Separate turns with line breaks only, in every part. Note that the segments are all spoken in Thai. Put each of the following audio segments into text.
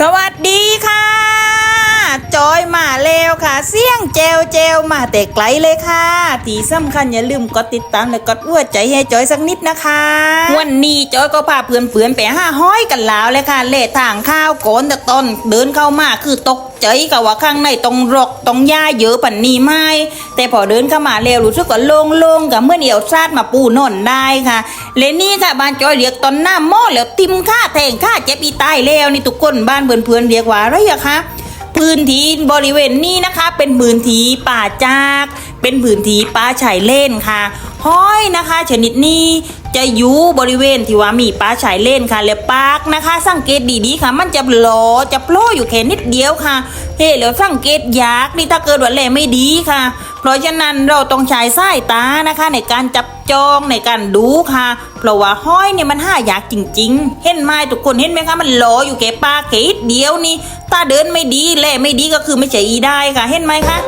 สวัสดีค่ะ ค่ะเสียงเจลเจลมาแต่ไกลเลยค่ะ ที่สำคัญอย่าลืมกดติดตามและกดอ้วดใจให้จอยสักนิดนะคะ วันนี้จอยก็พาเพื่อนๆไปห้าห้อยกันแล้วเลยค่ะ เละทางข้าวโกนแต่ต้นเดินเข้ามาคือตกใจกับว่าข้างในตรงรกตรงหญ้าเยอะปันนี้ไม่แต่พอเดินเข้ามาแล้วรู้สึกว่าโล่งๆกับเมื่อเดียวซาดมาปูนอนได้ค่ะและนี่ค่ะบ้านจอยเรียกตอนหน้าหม้อแล้วติมค่าแทงค่าเจ็บอีตายแล้วนี่ทุกคนบ้านเพื่อนๆเรียกว่าอะไรอะคะ พื้นที่บริเวณนี้นะคะ เป็นพื้นที่ป่าจาก เป็นพื้นที่ป่าชายเลนค่ะห้อยนะคะ ชนิดนี้จะอยู่บริเวณที่ว่ามีป่าชายเลนค่ะ และปากนะคะ สังเกตดีๆค่ะ มันจะหลอจะโผล่อยู่แค่นิดเดียวค่ะเฮ้แล้วสังเกตยากนี่ถ้าเกิดว่าแลไม่ดีค่ะ เพราะฉะนั้นเราต้องใช้สายตานะคะในการจับ จองในการดูค่ะ เพราะว่าห้อยเนี่ยมันห้ายากจริง ๆ เห็นไหมทุกคนเห็นไหมคะมันหลออยู่แค่ปากแค่นิดเดียวนี่ตาเดินไม่ดีแล่ไม่ดีก็คือไม่ใช่อีได้ค่ะ เห็นไหมคะ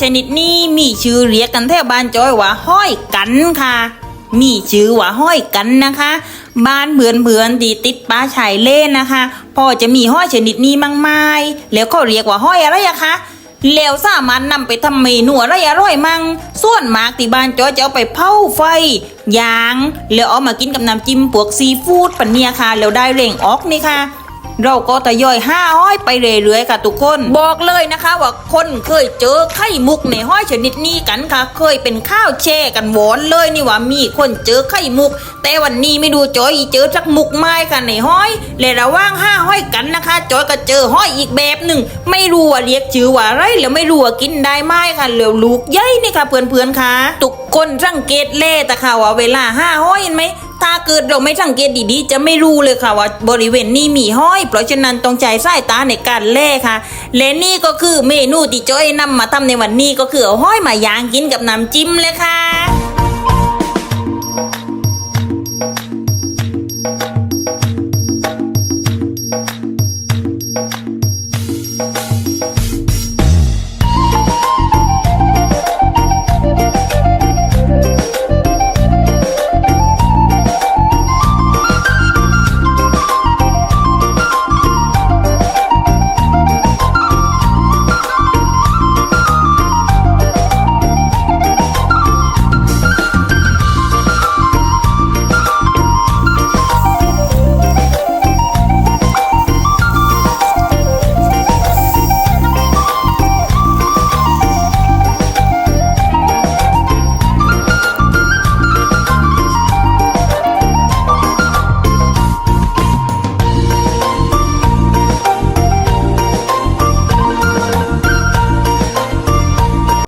ชนิดนี้มีชื่อเรียกกันแถวบ้านจอยว่าห้อยกันค่ะ มีชื่อว่าห้อยกันนะคะ บ้านเบือนเบือนๆติดป่าชายเล่นนะคะ พอจะมีห้อยชนิดนี้มั่งไม้แล้วเขาเรียกว่าห้อยอะไรอะคะแล้วสามารถนำไปทำเมนูอะไรอร่อยมั่งส่วนมากที่บ้านจอยจะเอาไปเผาไฟยาง แล้วเอามากินกับน้ำจิ้มพวกซีฟู้ดปันเนียค่ะ แล้วได้เร่งออกนี่ค่ะ เราก็ทยอยห้าห้อยไปเรื่อยๆค่ะทุกคน บอกเลยนะคะว่าคนเคยเจอไข่มุกในห้อยชนิดนี้กันค่ะ เคยเป็นข้าวแช่กันหวอนเลยนี่ว่ามีคนเจอไข่มุก แต่วันนี้ไม่ดูจอยเจอสักมุกไม้กันในห้อยและระว่างห้าห้อยกันนะคะ จอยก็เจอห้อยอีกแบบหนึ่งไม่รู้ว่าเรียกชื่อว่าอะไรแล้วไม่รู้ว่ากินได้ไหมค่ะเหลวลูกใหญ่นี่ค่ะเพื่อนๆค่ะทุกคนสังเกตเล่แต่ค่ะว่าเวลาห้าห้อยเห็นไหม ถ้าเกิดเราไม่สังเกตดีๆ จะไม่รู้เลยค่ะว่าบริเวณนี้มีห้อย เพราะฉะนั้นต้องใช้สายตาในการแล่ค่ะ และนี่ก็คือเมนูที่จ้อยนำมาทำในวันนี้ก็คือห้อยมายางกินกับน้ำจิ้มเลยค่ะ